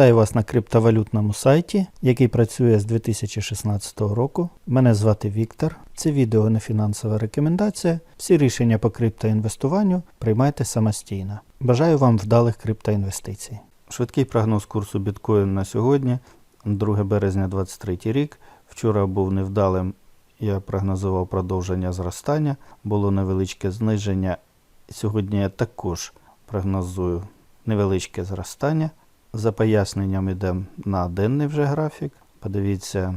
Вітаю вас на криптовалютному сайті, який працює з 2016 року. Мене звати Віктор. Це відео не фінансова рекомендація. Всі рішення по криптоінвестуванню приймайте самостійно. Бажаю вам вдалих криптоінвестицій. Швидкий прогноз курсу біткоін на сьогодні, 2 березня 2023 рік. Вчора був невдалим. Я прогнозував продовження зростання, було невеличке зниження. Сьогодні я також прогнозую невеличке зростання. За поясненням йдемо на денний вже графік. Подивіться,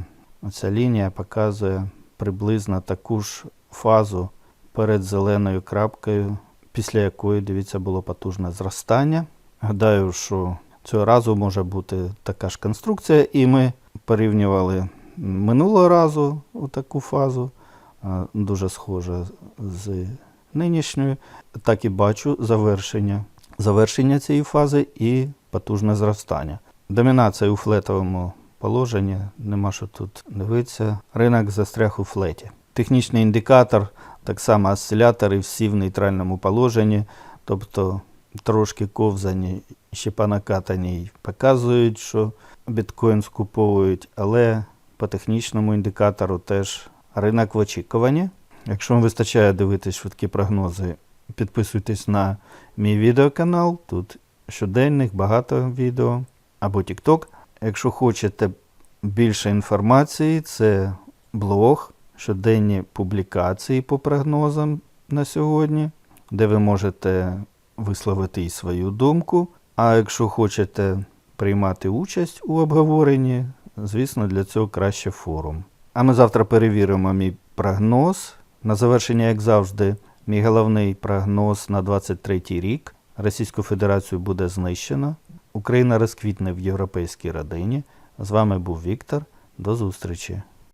ця лінія показує приблизно таку ж фазу перед зеленою крапкою, після якої, дивіться, було потужне зростання. Гадаю, що цього разу може бути така ж конструкція, і ми порівнювали минулого разу таку фазу, дуже схоже з нинішньою. Так і бачу завершення. Завершення цієї фази і потужне зростання. Домінація у флетовому положенні, нема що тут дивитися. Ринок застряг у флеті. Технічний індикатор, так само осцилятори всі в нейтральному положенні, тобто трошки ковзані, ще по накатаній показують, що біткоін скуповують, але по технічному індикатору теж ринок в очікуванні. Якщо вам вистачає дивитись швидкі прогнози, підписуйтесь на мій відеоканал. Тут щоденних багато відео або TikTok. Якщо хочете більше інформації, це блог, щоденні публікації по прогнозам на сьогодні, де ви можете висловити і свою думку. А якщо хочете приймати участь у обговоренні, звісно, для цього краще форум. А ми завтра перевіримо мій прогноз. На завершення, як завжди, мій головний прогноз на 23 рік. Російську Федерацію буде знищено. Україна розквітне в європейській родині. З вами був Віктор. До зустрічі!